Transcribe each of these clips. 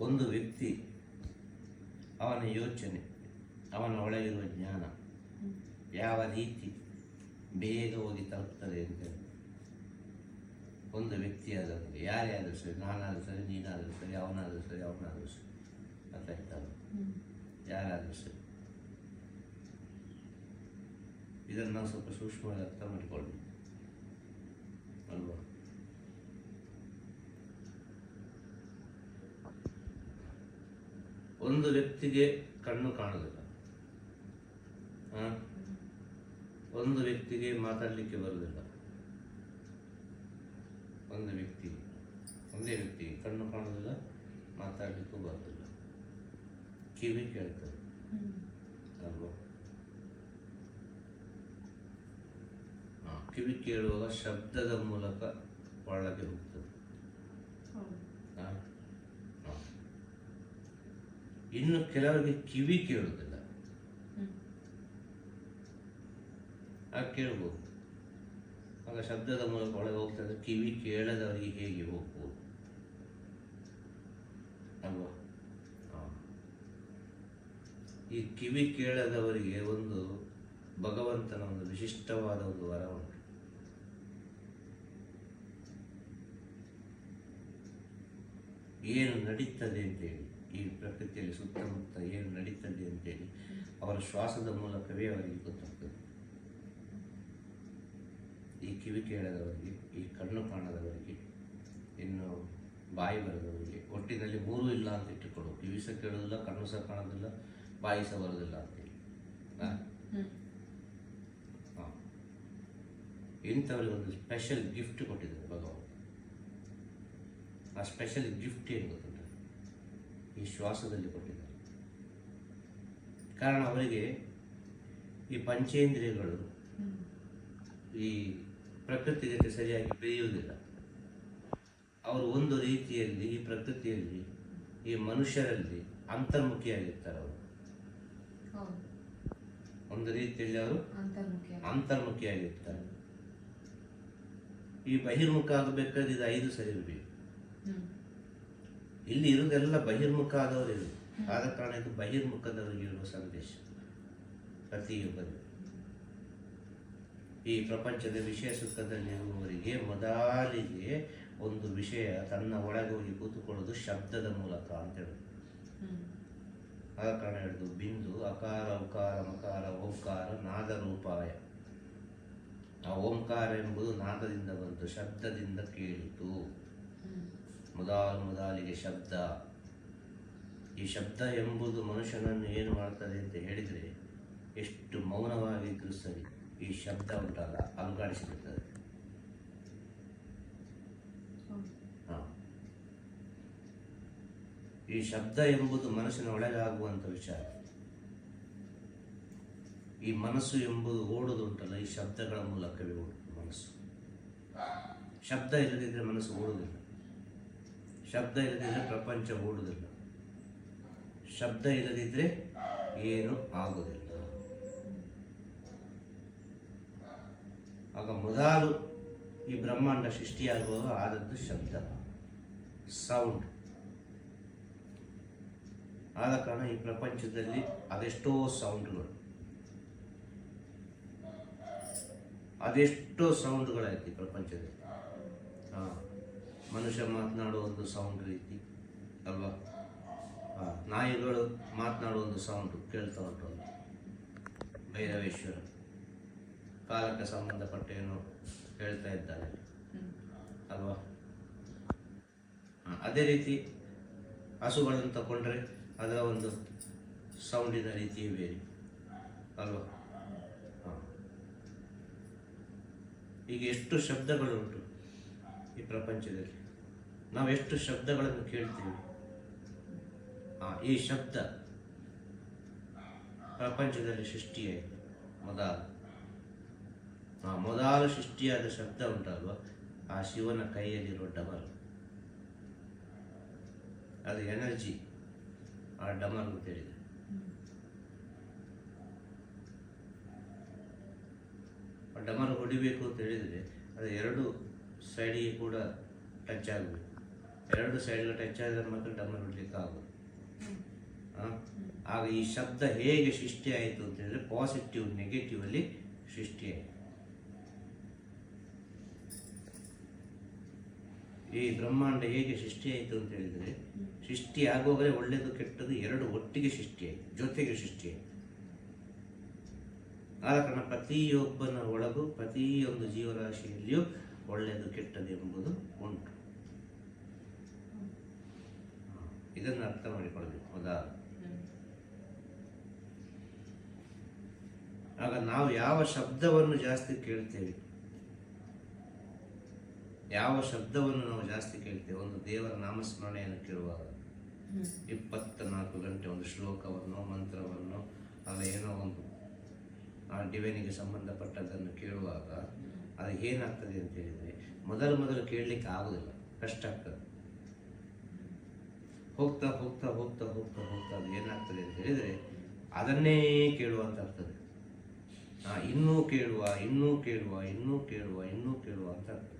ಒಂದು ವ್ಯಕ್ತಿ ಅವನ ಯೋಚನೆ, ಅವನ ಒಳಗಿರುವ ಜ್ಞಾನ ಯಾವ ರೀತಿ ಬೇಗ ಹೋಗಿ ತಲುಪ್ತದೆ ಅಂತ ಒಂದು ವ್ಯಕ್ತಿಯಾದರೂ ಯಾರೇ ಆದರೂ ಸರಿ, ನಾನಾದರೂ ಸರಿ, ನೀನಾದರೂ ಸರಿ, ಅವನಾದರೂ ಸರಿ ಅವನಾದರೂ ಸರಿ ಅರ್ಥ ಆಯ್ತಲ್ಲ ಯಾರಾದರೂ ಸರಿ. ಇದನ್ನು ನಾವು ಸ್ವಲ್ಪ ಸೂಕ್ಷ್ಮವಾಗಿ ಅರ್ಥ ಮಾಡಿಕೊಳ್ಬೇಕು. ಅಲ್ವಾ? ಒಂದು ವ್ಯಕ್ತಿಗೆ ಕಣ್ಣು ಕಾಣುವುದಿಲ್ಲ? ಒಂದು ವ್ಯಕ್ತಿಗೆ ಮಾತಾಡಲಿಕ್ಕೆ ಬರುವುದಿಲ್ಲ. ಒಂದು ವ್ಯಕ್ತಿ ಒಂದೇ ವ್ಯಕ್ತಿಗೆ ಕಣ್ಣು ಕಾಣುವುದಿಲ್ಲ, ಮಾತಾಡಲಿಕ್ಕೂ ಬರುವುದಿಲ್ಲ. ಕಿವಿ ಕೇಳ್ತದೆ. ಅಲ್ವಾ? ಕಿವಿ ಕೇಳುವಾಗ ಶಬ್ದದ ಮೂಲಕ ಒಳಗೆ ಹೋಗ್ತದೆ ಆ? ಆ. ಇನ್ನು ಕೆಲವರಿಗೆ ಕಿವಿ ಕೇಳುವುದಿಲ್ಲ. ಆಗ ಕೇಳ್ಬೋದು. ಆಗ ಶಬ್ದದ ಮೂಲಕ ಒಳಗೆ ಹೋಗ್ತದೆ ಕಿವಿ ಕೇಳದವರಿಗೆ ಹೇಗೆ ಹೋಗ್ಬೋದು? ಅಲ್ವಾ? ಆ. ಈ ಕಿವಿ ಕೇಳದವರಿಗೆ ಒಂದು ಭಗವಂತನ ಒಂದು ವಿಶಿಷ್ಟವಾದ ಒಂದು ವರ ಉಂಟು. ಏನು ನಡೀತದೆ ಅಂತೇಳಿ ಈ ಪ್ರಕೃತಿಯಲ್ಲಿ ಸುತ್ತಮುತ್ತ ಏನು ನಡೀತದೆ ಅಂತೇಳಿ ಅವರ ಶ್ವಾಸದ ಮೂಲಕವೇ ಅವರಿಗೆ ಗೊತ್ತಾಗ್ತದೆ ಈ ಕಿವಿ ಕೇಳದವರಿಗೆ ಈ ಕಣ್ಣು ಕಾಣದವರಿಗೆ ಇನ್ನು ಬಾಯಿ ಬರದವರಿಗೆ ಒಟ್ಟಿನಲ್ಲಿ ಮೂರು ಇಲ್ಲ ಅಂತ ಇಟ್ಟುಕೊಳ್ಳು ಕಿವಿ ಸಹ ಕೇಳೋದಿಲ್ಲ ಕಣ್ಣು ಸಹ ಕಾಣೋದಿಲ್ಲ ಬಾಯಿ ಸಹ ಬರೋದಿಲ್ಲ ಅಂತೇಳಿ? ಹಾ. ಇಂಥವರಿಗೆ ಒಂದು ಸ್ಪೆಷಲ್ ಗಿಫ್ಟ್ ಕೊಟ್ಟಿದ್ದಾರೆ ಭಗವಂತ ಆ ಸ್ಪೆಷಲ್ ಗಿಫ್ಟ್ ಏನು ಈ ಶ್ವಾಸದಲ್ಲಿ ಕೊಟ್ಟಿದ್ದಾರೆ. ಕಾರಣ ಅವರಿಗೆ ಈ ಪಂಚೇಂದ್ರಿಯಗಳು ಈ ಪ್ರಕೃತಿ ಜೊತೆ ಸರಿಯಾಗಿ ಬೆರೆಯುವುದಿಲ್ಲ ಅವರು ಒಂದು ರೀತಿಯಲ್ಲಿ ಈ ಪ್ರಕೃತಿಯಲ್ಲಿ ಈ ಮನುಷ್ಯರಲ್ಲಿ ಅಂತರ್ಮುಖಿಯಾಗಿರ್ತಾರೆ ಅವರು. ಒಂದು ರೀತಿಯಲ್ಲಿ ಅವರು ಅಂತರ್ಮುಖಿ ಅಂತರ್ಮುಖಿಯಾಗಿರ್ತಾರೆ. ಈ ಬಹಿರ್ಮುಖ ಆಗಬೇಕಾದ್ರೆ ಇದು ಐದು ಸರಿ ಇರಬೇಕು ಇಲ್ಲಿ ಇರುವುದೆಲ್ಲ ಬಹಿರ್ಮುಖ ಆದವರು ಆದ ಕಾರಣ ಇದು ಬಹಿರ್ಮುಖದವರಿಗೆ ಇರುವ ಸಂದೇಶ. ಪ್ರತಿಯೊಬ್ಬರು. ಈ ಪ್ರಪಂಚದ ವಿಷಯ ಸುಖದಲ್ಲಿರುವವರಿಗೆ ಮೊದಲಿಗೆ ಒಂದು ವಿಷಯ ತನ್ನ ಒಳಗೆ ಹೋಗಿ ಕೂತುಕೊಳ್ಳೋದು ಶಬ್ದದ ಮೂಲಕ ಅಂತ ಹೇಳುದು. ಆ ಕಾರಣ ಹೇಳುದು, ಬಿಂದು, ಅಕಾರ, ಉಕಾರ, ಮಕಾರ, ಓಂಕಾರ ನಾದರೂಪಾಯ ಆ ಓಂಕಾರ ಎಂಬುದು ನಾದದಿಂದ ಬಂತು ಶಬ್ದದಿಂದ ಕೇಳಿತು. ಮೊದಲಿಗೆ ಶಬ್ದ. ಈ ಶಬ್ದ ಎಂಬುದು ಮನುಷ್ಯನನ್ನು ಏನು ಮಾಡ್ತದೆ ಅಂತ ಹೇಳಿದರೆ ಎಷ್ಟು ಮೌನವಾಗಿದ್ದರೂ ಸರಿ ಈ ಶಬ್ದ ಉಂಟಲ್ಲ, ಅಲುಗಾಡಿಸಿಬಿಡ್ತದೆ. ಈ ಶಬ್ದ ಎಂಬುದು ಮನಸ್ಸಿನ ಒಳಗಾಗುವಂಥ ವಿಚಾರ. ಈ ಮನಸ್ಸು ಎಂಬುದು ಓಡುದುಂಟಲ್ಲ, ಈ ಶಬ್ದಗಳ ಮೂಲಕವೇ ಓಡುತ್ತೆ ಮನಸ್ಸು. ಶಬ್ದ ಇಲ್ಲದಿದ್ದರೆ ಮನಸ್ಸು ಓಡುವುದಿಲ್ಲ. ಶಬ್ದ ಇಲ್ಲದಿದ್ದರೆ ಪ್ರಪಂಚ ಓಡುವುದಿಲ್ಲ. ಶಬ್ದ ಇಲ್ಲದಿದ್ದರೆ ಏನು ಆಗುವುದಿಲ್ಲ. ಆಗ ಮೊದಲು ಈ ಬ್ರಹ್ಮಾಂಡ ಸೃಷ್ಟಿಯಾಗುವಾಗ ಆದದ್ದು ಶಬ್ದ, ಸೌಂಡ್. ಆದ ಕಾರಣ ಈ ಪ್ರಪಂಚದಲ್ಲಿ ಅದೆಷ್ಟೋ ಸೌಂಡ್ಗಳು. ಅದೆಷ್ಟೋ ಸೌಂಡ್ಗಳಾಯ್ತು ಈ ಪ್ರಪಂಚದಲ್ಲಿ. ಹಾ. ಮನುಷ್ಯ ಮಾತನಾಡುವ ಒಂದು ಸೌಂಡ್ ರೀತಿ, ಅಲ್ವಾ. ನಾಯಿಗಳು ಮಾತನಾಡುವ ಒಂದು ಸೌಂಡ್ ಕೇಳ್ತಾ ಉಂಟು ಅಂತ ಭೈರವೇಶ್ವರ ಕಾಲಕ್ಕೆ ಸಂಬಂಧಪಟ್ಟ ಏನು ಹೇಳ್ತಾ ಇದ್ದಾರೆ ಅಲ್ವಾ. ಅದೇ ರೀತಿ ಹಸುಗಳನ್ನು ತಗೊಂಡ್ರೆ ಅದರ ಒಂದು ಸೌಂಡಿನ ರೀತಿಯೇ ಬೇರೆ, ಅಲ್ವಾ. ಈಗ ಎಷ್ಟು ಶಬ್ದಗಳುಂಟು ಈ ಪ್ರಪಂಚದಲ್ಲಿ ನಾವು ಎಷ್ಟು ಶಬ್ದಗಳನ್ನು ಕೇಳ್ತೀವಿ? ಆ, ಈ ಶಬ್ದ ಪ್ರಪಂಚದಲ್ಲಿ ಸೃಷ್ಟಿಯಾಯಿತು ಮೊದಲು. ಆ ಮೊದಲು ಸೃಷ್ಟಿಯಾದ ಶಬ್ದ ಉಂಟಲ್ವ? ಆ ಶಿವನ ಕೈಯಲ್ಲಿರುವ ಡಮರ್. ಅದು ಎನರ್ಜಿ. ಆ ಡಮರ್ ಅಂತ ಹೇಳಿದೆ ಆ ಡಮರ್ ಹೊಡಿಬೇಕು ಅಂತ ಹೇಳಿದರೆ ಅದು ಎರಡು ಸೈಡಿಗೆ ಕೂಡ ಟಚ್ ಆಗಬೇಕು ಎರಡು ಸೈಡ್ಗಳು ಟಚ್ ಆಗಿದ್ರೆ ಮಾತ್ರ ಡಮ್ಮ ಬಿಡ್ಲಿಕ್ಕೆ ಆಗೋದು? ಆಗ ಈ ಶಬ್ದ ಹೇಗೆ ಸೃಷ್ಟಿ ಆಯಿತು ಅಂತ ಹೇಳಿದ್ರೆ ಪಾಸಿಟಿವ್ ನೆಗೆಟಿವ್ ಅಲ್ಲಿ ಸೃಷ್ಟಿ ಈ ಬ್ರಹ್ಮಾಂಡ ಹೇಗೆ ಸೃಷ್ಟಿ ಆಯಿತು ಅಂತ ಹೇಳಿದ್ರೆ ಸೃಷ್ಟಿ ಆಗುವಾಗಲೇ ಒಳ್ಳೆಯದು ಕೆಟ್ಟದ್ದು ಎರಡು ಒಟ್ಟಿಗೆ ಸೃಷ್ಟಿ ಆಯಿತು ಜೊತೆಗೆ ಸೃಷ್ಟಿ ಆಯಿತು ಆದ ಕಾರಣ ಪ್ರತಿಯೊಬ್ಬನ ಒಳಗೂ ಪ್ರತಿಯೊಂದು ಜೀವರಾಶಿಯಲ್ಲಿಯೂ ಒಳ್ಳೆಯದು ಕೆಟ್ಟದು ಎಂಬುದು ಉಂಟು. ಇದನ್ನು ಅರ್ಥ ಮಾಡಿಕೊಳ್ಬೇಕು ಹೌದಾ? ಆಗ ನಾವು ಯಾವ ಶಬ್ದವನ್ನು ಜಾಸ್ತಿ ಕೇಳ್ತೇವೆ? ಯಾವ ಶಬ್ದವನ್ನು ನಾವು ಜಾಸ್ತಿ ಕೇಳ್ತೇವೆ? ಒಂದು ದೇವರ ನಾಮಸ್ಮರಣೆಯನ್ನು ಕೇಳುವಾಗ. ಇಪ್ಪತ್ತ ನಾಲ್ಕು ಗಂಟೆ ಒಂದು ಶ್ಲೋಕವನ್ನು, ಮಂತ್ರವನ್ನು, ಅಲ್ಲ ಏನೋ ಒಂದು ಆ ಡಿವೈನಿಗೆ ಸಂಬಂಧಪಟ್ಟದ್ದನ್ನು ಕೇಳುವಾಗ, ಅದು ಏನಾಗ್ತದೆ ಅಂತ ಹೇಳಿದರೆ, ಮೊದಲು ಮೊದಲು ಕೇಳಲಿಕ್ಕೆ ಆಗುದಿಲ್ಲ, ಕಷ್ಟ ಆಗ್ತದೆ. ಹೋಗ್ತಾ ಹೋಗ್ತಾ ಹೋಗ್ತಾ ಹೋಗ್ತಾ ಹೋಗ್ತಾ ಅದು ಏನಾಗ್ತದೆ ಅಂತ ಹೇಳಿದರೆ ಅದನ್ನೇ ಕೇಳುವಂತ ಆಗ್ತದೆ ಇನ್ನೂ ಕೇಳುವ ಇನ್ನೂ ಕೇಳುವ ಇನ್ನೂ ಕೇಳುವ ಇನ್ನೂ ಕೇಳುವ ಅಂತ ಆಗ್ತದೆ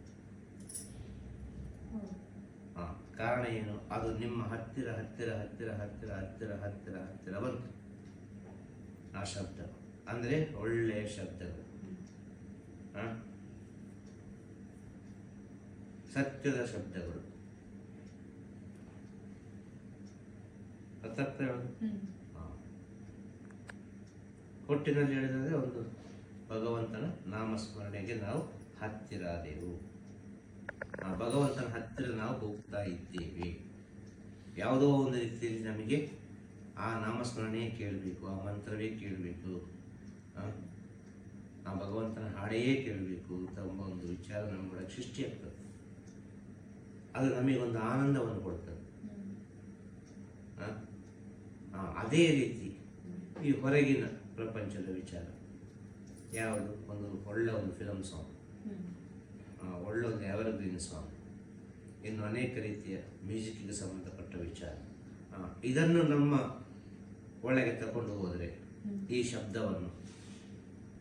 ಕಾರಣ ಏನು? ಅದು ನಿಮ್ಮ ಹತ್ತಿರ ಹತ್ತಿರ ಹತ್ತಿರ ಹತ್ತಿರ ಹತ್ತಿರ ಹತ್ತಿರ ಹತ್ತಿರ ಬಂತು. ಆ ಶಬ್ದ. ಅಂದರೆ ಒಳ್ಳೆಯ ಶಬ್ದಗಳು? ಸತ್ಯದ ಶಬ್ದಗಳು. ಅರ್ಥಾಗ್ತಾ ಹೇಳೋದು ಆ. ಒಟ್ಟಿನಲ್ಲಿ ಹೇಳಿದ್ರೆ ಒಂದು ಭಗವಂತನ ನಾಮಸ್ಮರಣೆಗೆ ನಾವು ಹತ್ತಿರ ಆದೆವು ಆ ಭಗವಂತನ ಹತ್ತಿರ ನಾವು ಹೋಗ್ತಾ ಇದ್ದೇವೆ. ಯಾವುದೋ ಒಂದು ರೀತಿಯಲ್ಲಿ ನಮಗೆ ಆ ನಾಮಸ್ಮರಣೆ ಕೇಳಬೇಕು ಆ ಮಂತ್ರವೇ ಕೇಳಬೇಕು. ಆ ಭಗವಂತನ ಹಾಡೆಯೇ ಕೇಳಬೇಕು ತಮ್ಮ ಒಂದು ವಿಚಾರ ನಮ್ಮೊಳಗೆ ಸೃಷ್ಟಿಯಾಗ್ತದೆ ಅದು ನಮಗೊಂದು ಆನಂದವನ್ನು ಕೊಡ್ತದೆ. ಅದೇ ರೀತಿ ಈ ಹೊರಗಿನ ಪ್ರಪಂಚದ ವಿಚಾರ. ಯಾವುದು? ಒಂದು ಒಳ್ಳೆ ಒಂದು ಫಿಲಮ್ ಸಾಂಗ್ ಒಳ್ಳೆ ಒಂದು ಎವರ್ಗ್ರೀನ್ ಸಾಂಗ್ ಇನ್ನು ಅನೇಕ ರೀತಿಯ ಮ್ಯೂಸಿಕ್ಗೆ ಸಂಬಂಧಪಟ್ಟ ವಿಚಾರ. ಇದನ್ನು ನಮ್ಮ ಒಳಗೆ ತಗೊಂಡು ಹೋದರೆ ಈ ಶಬ್ದವನ್ನು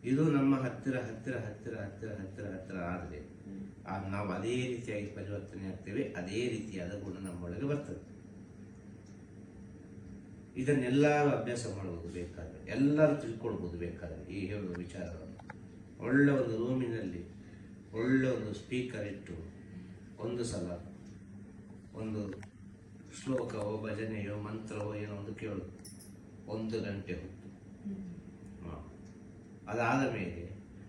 ಇದು ನಮ್ಮ ಹತ್ತಿರ ಹತ್ತಿರ ಹತ್ತಿರ ಹತ್ತಿರ ಹತ್ತಿರ ಹತ್ತಿರ ಆದರೆ ನಾವು ಅದೇ ರೀತಿಯಾಗಿ ಪರಿವರ್ತನೆ ಆಗ್ತೇವೆ, ಅದೇ ರೀತಿಯಾದ ಗುಣ ನಮ್ಮೊಳಗೆ ಬರ್ತದೆ. ಇದನ್ನೆಲ್ಲರೂ ಅಭ್ಯಾಸ ಮಾಡುವುದು ಬೇಕಾದರೆ, ಎಲ್ಲರೂ ತಿಳ್ಕೊಳ್ಬೋದು ಬೇಕಾದರೆ ಈ ಹೇಳುವ ವಿಚಾರವನ್ನು. ಒಳ್ಳೆ ಒಂದು ರೂಮಿನಲ್ಲಿ ಒಳ್ಳೆ ಒಂದು ಸ್ಪೀಕರ್ ಇಟ್ಟು ಒಂದು ಸಲ ಒಂದು ಶ್ಲೋಕವೋ, ಭಜನೆಯೋ, ಮಂತ್ರವೋ ಏನೋ ಒಂದು ಕೇಳು. ಒಂದು ಗಂಟೆ ಹೊತ್ತು. ಅದಾದ ಮೇಲೆ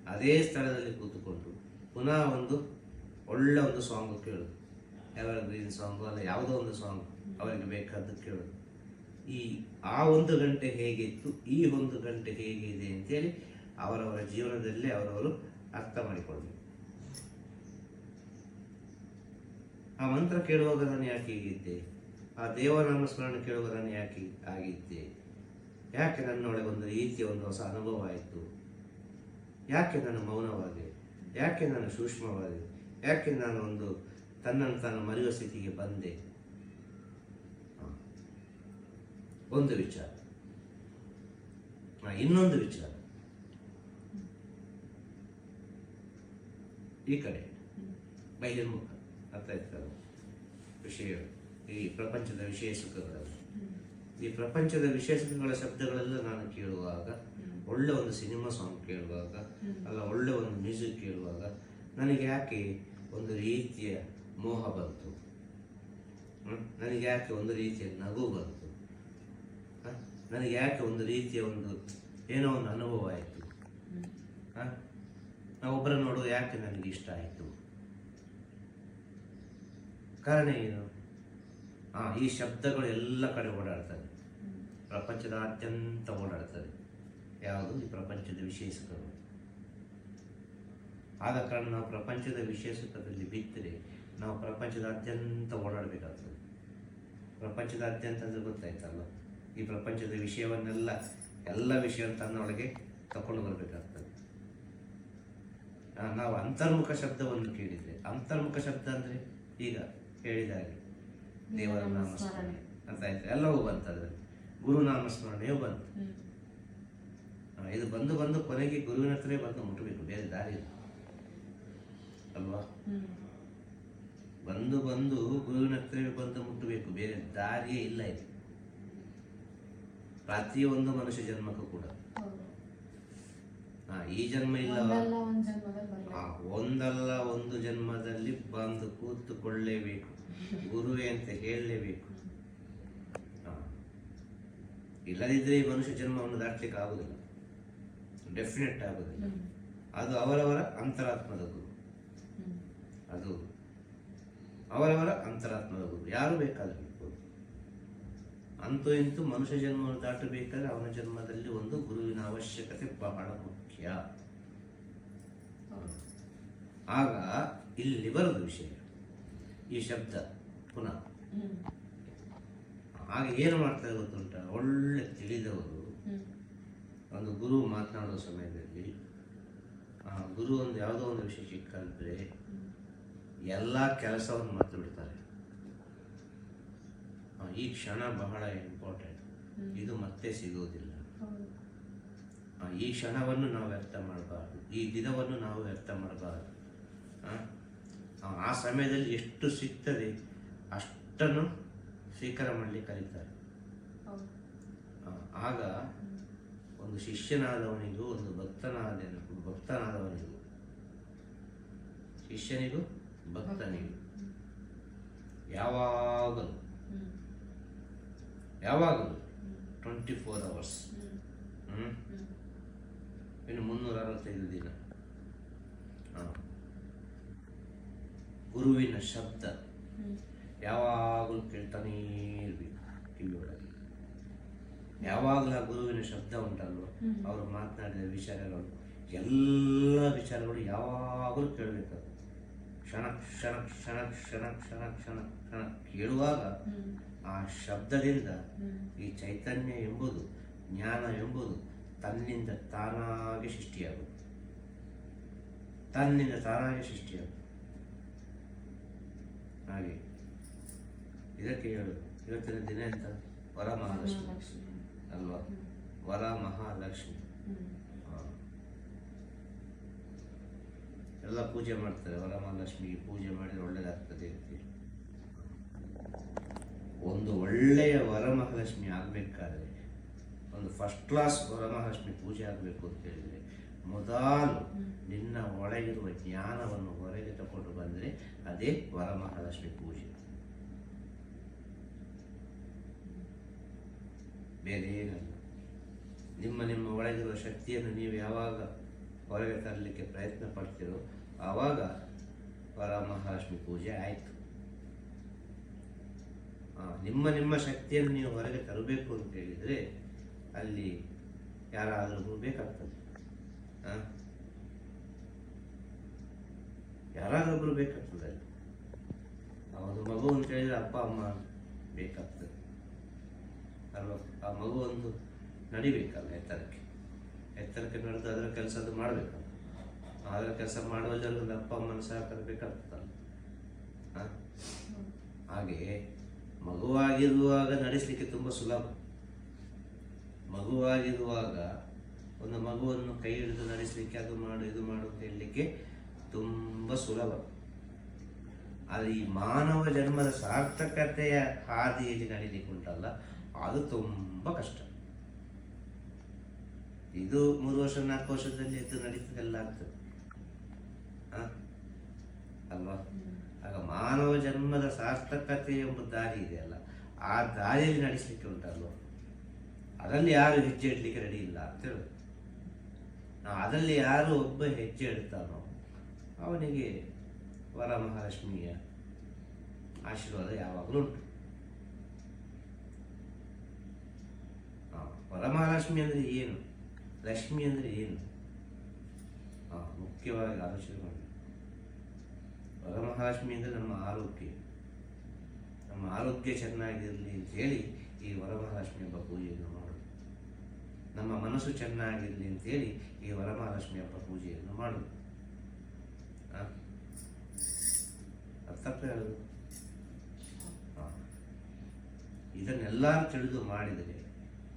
ಅದೇ ಸ್ಥಳದಲ್ಲಿ ಕೂತುಕೊಂಡು ಪುನಃ ಒಂದು ಒಳ್ಳೆ ಒಂದು ಸಾಂಗು ಕೇಳು. ಎವರ್ ಗ್ರೀನ್ ಸಾಂಗು ಅಲ್ಲ, ಯಾವುದೋ ಒಂದು ಸಾಂಗ್ ಅವರಿಗೆ ಬೇಕಾದ್ದು ಕೇಳು. ಈ ಆ ಒಂದು ಗಂಟೆ ಹೇಗಿತ್ತು, ಈ ಒಂದು ಗಂಟೆ ಹೇಗಿದೆ ಅಂತೇಳಿ ಅವರವರ ಜೀವನದಲ್ಲಿ ಅವರವರು ಅರ್ಥ ಮಾಡಿಕೊಳ್ಬೇಕು ಆ ಮಂತ್ರ ಕೇಳುವಾಗ ನಾನು ಯಾಕೆ ಹೀಗಿದ್ದೆ? ಆ ದೇವನಾಮ ಸ್ಮರಣೆ ಕೇಳುವಾಗ ನಾನು ಯಾಕೆ ಆಗಿದ್ದೆ? ಯಾಕೆ ನನ್ನೊಳಗೆ ಒಂದು ರೀತಿಯ ಒಂದು ಹೊಸ ಅನುಭವ ಆಯಿತು? ಯಾಕೆ ನಾನು ಮೌನವಾದೆ? ಯಾಕೆ ನಾನು ಸೂಕ್ಷ್ಮವಾದೆ? ಯಾಕೆ ನಾನು ಒಂದು ತನ್ನನ್ನು ತಾನು ಮರೆಯುವ ಸ್ಥಿತಿಗೆ ಬಂದೆ ಹ. ಒಂದು ವಿಚಾರ. ಇನ್ನೊಂದು ವಿಚಾರ. ಈ ಕಡೆ ಬಹಿರ್ಮುಖ ಅರ್ಥ ಇರ್ತಾರೆ ವಿಷಯ, ಈ ಪ್ರಪಂಚದ ವಿಷಯ ಸುಖಗಳಲ್ಲಿ. ಈ ಪ್ರಪಂಚದ ವಿಷಯ ಸುಖಗಳ ಶಬ್ದಗಳೆಲ್ಲ ನಾನು ಕೇಳುವಾಗ, ಒಳ್ಳೆ ಒಂದು ಸಿನಿಮಾ ಸಾಂಗ್ ಕೇಳುವಾಗ, ಅಲ್ಲ ಒಳ್ಳೆ ಒಂದು ಮ್ಯೂಸಿಕ್ ಕೇಳುವಾಗ, ನನಗೆ ಯಾಕೆ ಒಂದು ರೀತಿಯ ಮೋಹ ಬಂತು? ನನಗೆ ಯಾಕೆ ಒಂದು ರೀತಿಯ ನಗು ಬಂತು? ನನಗೆ ಯಾಕೆ ಒಂದು ರೀತಿಯ ಒಂದು ಏನೋ ಒಂದು ಅನುಭವ ಆಯಿತು. ನಾವು ಒಬ್ಬರ ನೋಡುವ ಯಾಕೆ ನನಗೆ ಇಷ್ಟ ಆಯಿತು? ಕಾರಣ ಏನು? ಆ, ಈ ಶಬ್ದಗಳು ಎಲ್ಲ ಕಡೆ ಓಡಾಡ್ತದೆ ಪ್ರಪಂಚದಾದ್ಯಂತ ಓಡಾಡ್ತದೆ ಯಾವುದು? ಈ ಪ್ರಪಂಚದ ವಿಶೇಷಗಳು. ಆದ ಕಾರಣ ನಾವು ಪ್ರಪಂಚದ ವಿಶೇಷತ್ವದಲ್ಲಿ ಬಿದ್ದರೆ ನಾವು ಪ್ರಪಂಚದಾದ್ಯಂತ ಓಡಾಡಬೇಕಾಗ್ತದೆ. ಪ್ರಪಂಚದಾದ್ಯಂತ ಅಂದ್ರೆ ಗೊತ್ತಾಯ್ತಲ್ಲ ಈ ಪ್ರಪಂಚದ ವಿಷಯವನ್ನೆಲ್ಲ ಎಲ್ಲ ವಿಷಯ ತನ್ನೊಳಗೆ ತಕೊಂಡು ಬರಬೇಕಾಗ್ತದೆ. ನಾವು ಅಂತರ್ಮುಖ ಶಬ್ದವನ್ನು ಕೇಳಿದ್ರೆ ಅಂತರ್ಮುಖ ಶಬ್ದ ಅಂದ್ರೆ ಈಗ ಹೇಳಿದ ಹಾಗೆ ದೇವರ ನಾಮಸ್ಮರಣೆ ಅಂತ ಆಯ್ತು ಎಲ್ಲವೂ ಬಂತು ಅದರಲ್ಲಿ. ಗುರುನಾಮ ಸ್ಮರಣೆಯೂ ಬಂತು ಇದು ಬಂದು ಬಂದು ಕೊನೆಗೆ ಗುರುವಿನ ಹತ್ರ ಬಂದು ಮುಟ್ಟಬೇಕು ಬೇರೆ ದಾರಿ ಇಲ್ಲ. ಅಲ್ವಾ? ಬಂದು ಬಂದು ಗುರುವಿನ ಹತ್ರ ಬಂದು ಮುಟ್ಟಬೇಕು ಬೇರೆ ದಾರಿಯೇ ಇಲ್ಲ ಇದು. ಪ್ರತಿಯೊಂದು ಮನುಷ್ಯ ಜನ್ಮಕ್ಕೂ ಕೂಡ. ಈ ಜನ್ಮ ಇಲ್ಲ. ಒಂದಲ್ಲ ಒಂದ್ ಜನ್ಮದಲ್ಲಿ ಆ, ಒಂದಲ್ಲ ಒಂದು ಜನ್ಮದಲ್ಲಿ ಬಂದು ಕೂತುಕೊಳ್ಳೇಬೇಕು ಗುರುವೆ ಅಂತ ಹೇಳಲೇಬೇಕು. ಇಲ್ಲದಿದ್ದರೆ ಈ ಮನುಷ್ಯ ಜನ್ಮವನ್ನು ದಾಟ್ಲಿಕ್ಕೆ ಆಗುದಿಲ್ಲ. ಡೆಫಿನೆಟ್ ಆಗುದಿಲ್ಲ. ಅದು ಅವರವರ ಅಂತರಾತ್ಮದ ಗುರು. ಅದು ಅವರವರ ಅಂತರಾತ್ಮದ ಗುರು. ಯಾರು ಬೇಕಾದ್ರೂ ಇರ್ಬೋದು. ಅಂತೂ ಇಂತೂ ಮನುಷ್ಯ ಜನ್ಮವನ್ನು ದಾಟಬೇಕಾದ್ರೆ ಅವನ ಜನ್ಮದಲ್ಲಿ ಒಂದು ಗುರುವಿನ ಅವಶ್ಯಕತೆ ಬಹಳ ಮುಖ್ಯ. ಆಗ ಇಲ್ಲಿ ಬರೋದು ವಿಷಯ. ಈ ಶಬ್ದ ಪುನಃ. ಆಗ ಏನು ಮಾಡ್ತಾರೆ ಗೊತ್ತುಂಟ? ಒಳ್ಳೆ ತಿಳಿದವರು ಒಂದು ಗುರು ಮಾತನಾಡೋ ಸಮಯದಲ್ಲಿ ಆ ಗುರು ಒಂದು ಯಾವುದೋ ಒಂದು ವಿಷಯ ಚಿಕ್ಕಂದ್ರೆ ಎಲ್ಲ ಕೆಲಸವನ್ನು ಮರೆತು ಬಿಡ್ತಾರೆ. ಈ ಕ್ಷಣ ಬಹಳ ಇಂಪಾರ್ಟೆಂಟ್ ಇದು ಮತ್ತೆ ಸಿಗುವುದಿಲ್ಲ ಈ ಕ್ಷಣವನ್ನು ನಾವು ವ್ಯರ್ಥ ಮಾಡಬಾರ್ದು. ಈ ದಿನವನ್ನು ನಾವು ವ್ಯರ್ಥ ಮಾಡಬಾರ್ದು. ಆ? ಸಮಯದಲ್ಲಿ ಎಷ್ಟು ಸಿಗ್ತದೆ ಅಷ್ಟನ್ನು ಸ್ವೀಕಾರ ಮಾಡಲಿಕ್ಕೆ ಕಲಿತಾರೆ. ಆಗ ಒಂದು ಶಿಷ್ಯನಾದವನಿಗೂ, ಒಂದು ಭಕ್ತನಾದ, ಭಕ್ತನಾದವನಿಗೂ, ಶಿಷ್ಯನಿಗೂ, ಭಕ್ತನಿಗೂ ಯಾವಾಗಲೂ ಯಾವಾಗಲೂ twenty four hours hmm? Hmm ಇನ್ನು ಮುನ್ನೂರ ಅರವತ್ತೈದು ದಿನ. ಹಾಂ. ಗುರುವಿನ ಶಬ್ದ ಯಾವಾಗಲೂ ಕೇಳ್ತಾನೇ ಇರಬೇಕು ಕಿವಿಯೊಳಗೆ. ಯಾವಾಗಲೂ ಆ ಗುರುವಿನ ಶಬ್ದ ಉಂಟಲ್ವ. ಅವರು ಮಾತನಾಡಿದ ವಿಚಾರಗಳು ಎಲ್ಲ ವಿಚಾರಗಳು ಯಾವಾಗಲೂ ಕೇಳಬೇಕು ಕ್ಷಣ ಕ್ಷಣ ಕ್ಷಣ ಕ್ಷಣ ಕ್ಷಣ ಕ್ಷಣ ಕ್ಷಣ ಕೇಳುವಾಗ ಆ ಶಬ್ದದಿಂದ ಈ ಚೈತನ್ಯ ಎಂಬುದು ಜ್ಞಾನ ಎಂಬುದು ತನ್ನಿಂದ ತಾನಾಗಿ ಸೃಷ್ಟಿಯಾಗುತ್ತೆ. ತನ್ನಿಂದ ತಾನಾಗಿ ಸೃಷ್ಟಿಯಾಗುತ್ತೆ. ಹಾಗೆ. ಇದಕ್ಕೆ ಹೇಳು ಇವತ್ತಿನ ದಿನ ಎಂತ? ವರ ಮಹಾಲಕ್ಷ್ಮಿ ಅಲ್ವಾ? ವರ ಮಹಾಲಕ್ಷ್ಮಿ. ಎಲ್ಲ ಪೂಜೆ ಮಾಡ್ತಾರೆ ವರಮಹಾಲಕ್ಷ್ಮಿಗೆ ಪೂಜೆ ಮಾಡಿದರೆ ಒಳ್ಳೇದಾಗ್ತದೆ ಅಂತ ಒಂದು ಒಳ್ಳೆಯ ವರಮಹಾಲಕ್ಷ್ಮಿ ಆಗಬೇಕಾದ್ರೆ, ಒಂದು ಫಸ್ಟ್ ಕ್ಲಾಸ್ ವರಮಹಾಲಕ್ಷ್ಮಿ ಪೂಜೆ ಆಗಬೇಕು ಅಂತ ಹೇಳಿದರೆ, ಮೊದಲು ನಿನ್ನ ಒಳಗಿರುವ ಜ್ಞಾನವನ್ನು ಹೊರಗೆ ತಗೊಂಡು ಬಂದರೆ ಅದೇ ವರಮಹಾಲಕ್ಷ್ಮಿ ಪೂಜೆ. ಬೇರೆ ಏನಲ್ಲ. ನಿಮ್ಮ ನಿಮ್ಮ ಒಳಗಿರುವ ಶಕ್ತಿಯನ್ನು ನೀವು ಯಾವಾಗ ಹೊರಗೆ ತರಲಿಕ್ಕೆ ಪ್ರಯತ್ನ ಪಡ್ತೀರೋ, ಆವಾಗ ವರಮಹಾಲಕ್ಷ್ಮಿ ಪೂಜೆ ಆಯಿತು. ನಿಮ್ಮ ನಿಮ್ಮ ಶಕ್ತಿಯನ್ನು ನೀವು ಹೊರಗೆ ತರಬೇಕು ಅಂತ ಹೇಳಿದರೆ ಅಲ್ಲಿ ಯಾರಾದರೂ ಬೇಕಾಗ್ತದೆ ಯಾರಾದರೊಬ್ಬರು ಬೇಕಾಗ್ತದೆ ಅಲ್ಲಿ. ಅವನು ಮಗು ಅಂತ ಹೇಳಿದರೆ ಅಪ್ಪ, ಅಮ್ಮ ಬೇಕಾಗ್ತದೆ. ಅಲ್ವಾ ಆ ಮಗು ಒಂದು ನಡಿಬೇಕಲ್ಲ ಎತ್ತರಕ್ಕೆ. ಎತ್ತರಕ್ಕೆ ನಡೆದು ಅದರ ಕೆಲಸ ಅದು ಮಾಡಬೇಕಲ್ಲ. ಅದರ ಕೆಲಸ ಒಂದು ಅಪ್ಪ, ಅಮ್ಮನ ಸಹ ತರಬೇಕಾಗ್ತದಲ್ಲ ಆ? ಮಗುವಾಗಿರುವಾಗ ನಡೆಸಲಿಕ್ಕೆ ತುಂಬ ಸುಲಭ. ಮಗುವಾಗಿರುವಾಗ ಒಂದು ಮಗುವನ್ನು ಕೈ ಹಿಡಿದು ನಡೆಸಲಿಕ್ಕೆ ಅದು ಮಾಡು, ಇದು ಮಾಡು ಅಂತ ಹೇಳಲಿಕ್ಕೆ ತುಂಬ ಸುಲಭ. ಆದರೆ ಈ ಮಾನವ ಜನ್ಮದ ಸಾರ್ಥಕತೆಯ ಹಾದಿಯಲ್ಲಿ ನಡೀಲಿಕ್ಕೆ ಉಂಟಲ್ಲ, ಅದು ತುಂಬ ಕಷ್ಟ. ಇದು ಮೂರು ವರ್ಷ, ನಾಲ್ಕು ವರ್ಷದಲ್ಲಿ ಎದ್ದು ನಡೀತದೆಲ್ಲ ಆಗ್ತದೆ? ಅಲ್ವಾ? ಆಗ ಮಾನವ ಜನ್ಮದ ಸಾರ್ಥಕತೆ ಎಂಬ ದಾರಿ ಇದೆಯಲ್ಲ ಆ ದಾರಿಯಲ್ಲಿ ನಡೆಸಲಿಕ್ಕೆ ಉಂಟಲ್ವ? ಅದರಲ್ಲಿ ಯಾರು ಹೆಜ್ಜೆ ಇಡಲಿಕ್ಕೆ ರೆಡಿ ಇಲ್ಲ ಅಂತ ಹೇಳುದು. ನಾವು ಅದರಲ್ಲಿ ಯಾರು ಒಬ್ಬ ಹೆಜ್ಜೆ ಇಡ್ತಾನೋ ಅವನಿಗೆ ವರ ಮಹಾಲಕ್ಷ್ಮಿಯ ಆಶೀರ್ವಾದ ಯಾವಾಗಲೂ ಉಂಟು. ವರಮಹಾಲಕ್ಷ್ಮಿ ಅಂದರೆ ಏನು? ಲಕ್ಷ್ಮಿ ಅಂದರೆ ಏನು? ಆ, ಮುಖ್ಯವಾಗಿ ಆಲೋಚನೆ ಮಾಡಿ. ವರಮಹಾಲಕ್ಷ್ಮಿ ಅಂದರೆ ನಮ್ಮ ಆರೋಗ್ಯ. ನಮ್ಮ ಆರೋಗ್ಯ ಚೆನ್ನಾಗಿರಲಿ ಅಂತ ಹೇಳಿ ಈ ವರಮಹಾಲಕ್ಷ್ಮಿ ಹಬ್ಬ ಪೂಜೆಯನ್ನು ಮಾಡೋದು. ನಮ್ಮ ಮನಸ್ಸು ಚೆನ್ನಾಗಿರಲಿ ಅಂತೇಳಿ ಈ ವರಮಹಾಲಕ್ಷ್ಮಿ ಹಬ್ಬ ಪೂಜೆಯನ್ನು ಮಾಡೋದು. ಆ? ಅರ್ಥ ಆಗ್ತದೆ ಹೇಳೋದು. ಇದನ್ನೆಲ್ಲ ತಿಳಿದು ಮಾಡಿದರೆ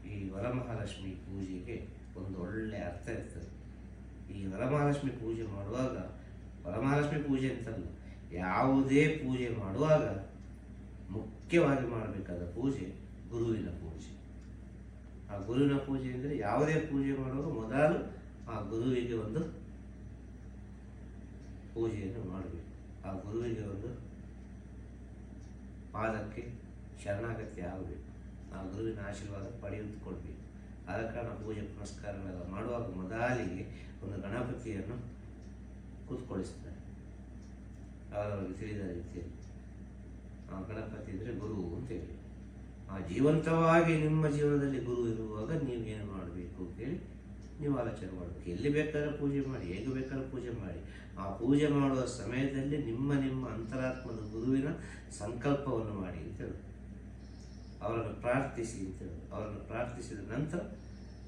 ಈ ವರಮಹಾಲಕ್ಷ್ಮಿ ಪೂಜೆಗೆ ಒಂದು ಒಳ್ಳೆಯ ಅರ್ಥ ಇರ್ತದೆ. ಈ ವರಮಹಾಲಕ್ಷ್ಮಿ ಪೂಜೆ ಮಾಡುವಾಗ ವರಮಹಾಲಕ್ಷ್ಮಿ ಪೂಜೆ ಅಂತಲ್ಲ, ಯಾವುದೇ ಪೂಜೆ ಮಾಡುವಾಗ ಮುಖ್ಯವಾಗಿ ಮಾಡಬೇಕಾದ ಪೂಜೆ ಗುರುವಿನ ಪೂಜೆ. ಆ ಗುರುವಿನ ಪೂಜೆ ಅಂದರೆ ಯಾವುದೇ ಪೂಜೆ ಮಾಡುವಾಗ ಮೊದಲು ಆ ಗುರುವಿಗೆ ಒಂದು ಪೂಜೆಯನ್ನು ಮಾಡಬೇಕು. ಆ ಗುರುವಿಗೆ ಒಂದು ಪಾದಕ್ಕೆ ಶರಣಾಗತಿ ಆಗಬೇಕು. ಆ ಗುರುವಿನ ಆಶೀರ್ವಾದ ಪಡೆದುಕೊಳ್ಬೇಕು ಆದ ಕಾರಣ ಪೂಜೆ ಪುನಸ್ಕಾರಗಳೆಲ್ಲ ಮಾಡುವಾಗ ಮೊದಲಿಗೆ ಒಂದು ಗಣಪತಿಯನ್ನು ಕೂತ್ಕೊಳಿಸ್ತಾರೆ ಅವರವರಿಗೆ ತಿಳಿದ ರೀತಿಯಲ್ಲಿ ಆ ಗಣಪತಿ ಅಂದರೆ ಗುರು ಅಂತೇಳಿ ಆ ಜೀವಂತವಾಗಿ ನಿಮ್ಮ ಜೀವನದಲ್ಲಿ ಗುರು ಇರುವಾಗ ನೀವು ಏನು ಮಾಡಬೇಕು ಅಂತೇಳಿ ನೀವು ಆಲೋಚನೆ ಮಾಡಬೇಕು. ಎಲ್ಲಿ ಬೇಕಾದ್ರೆ ಪೂಜೆ ಮಾಡಿ, ಹೇಗೆ ಬೇಕಾದ್ರೆ ಪೂಜೆ ಮಾಡಿ. ಆ ಪೂಜೆ ಮಾಡುವ ಸಮಯದಲ್ಲಿ ನಿಮ್ಮ ನಿಮ್ಮ ಅಂತರಾತ್ಮದ ಗುರುವಿನ ಸಂಕಲ್ಪವನ್ನು ಮಾಡಿ ಅಂತೇಳಿ ಅವರನ್ನು ಪ್ರಾರ್ಥಿಸಿ ಅಂತೇಳಿ ಅವರನ್ನು ಪ್ರಾರ್ಥಿಸಿದ ನಂತರ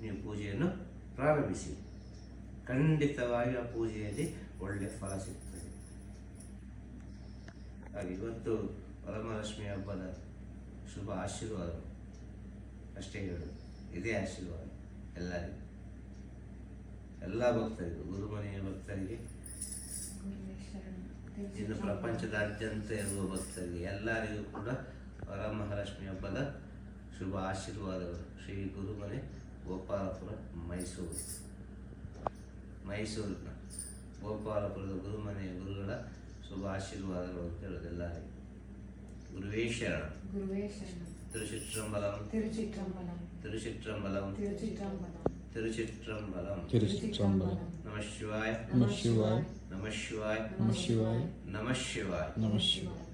ನೀವು ಪೂಜೆಯನ್ನು ಪ್ರಾರಂಭಿಸಿ. ಖಂಡಿತವಾಗಿ ಆ ಪೂಜೆಯಲ್ಲಿ ಒಳ್ಳೆಯ ಫಲ ಸಿಗ್ತದೆ ಹಾಗೆ ಇವತ್ತು ವರಮಹಾಲಕ್ಷ್ಮಿ ಹಬ್ಬದ ಶುಭ ಆಶೀರ್ವಾದ. ಅಷ್ಟೇ ಹೇಳು, ಇದೇ ಆಶೀರ್ವಾದ ಎಲ್ಲರಿಗೂ. ಎಲ್ಲ ಭಕ್ತರಿಗೂ, ಗುರುಮನೆಯ ಭಕ್ತರಿಗೆ. ಇನ್ನು ಪ್ರಪಂಚದಾದ್ಯಂತ ಇರುವ ಭಕ್ತರಿಗೆ ಎಲ್ಲರಿಗೂ ಕೂಡ ವರಮಹಾಲಕ್ಷ್ಮಿ ಹಬ್ಬದ ಶುಭ ಆಶೀರ್ವಾದಗಳು. ಶ್ರೀ ಗುರುಮನೆ ಗೋಪಾಲಪುರ ಮೈಸೂರು. ಮೈಸೂರಿನ ಗೋಪಾಲಪುರದ ಗುರುಮನೆಯ ಗುರುಗಳ ಶುಭ ಆಶೀರ್ವಾದಗಳು ಅಂತ ಹೇಳೋದೆಲ್ಲ ಗುರುವೇ ಶರಣ. ತಿರುಚಿಟ್ರಂಬಲಂ. ತಿರುಚಿಟ್ರಂಬಲಂ. ತಿರುಚಿಟ್ರಂಬಲಂ. ತಿರುಚಿಟ್ರಂಬಲಂ. ತಿರುಚಿಟ್ರಂಬಲಂ. ನಮಃ ಶಿವಾಯ. ನಮಃ ಶಿವಾಯ. ನಮಃ ಶಿವಾಯ. ನಮಃ ಶಿವಾಯ. ನಮಃ ಶಿವಾಯ. ನಮಃ ಶಿವಾಯ.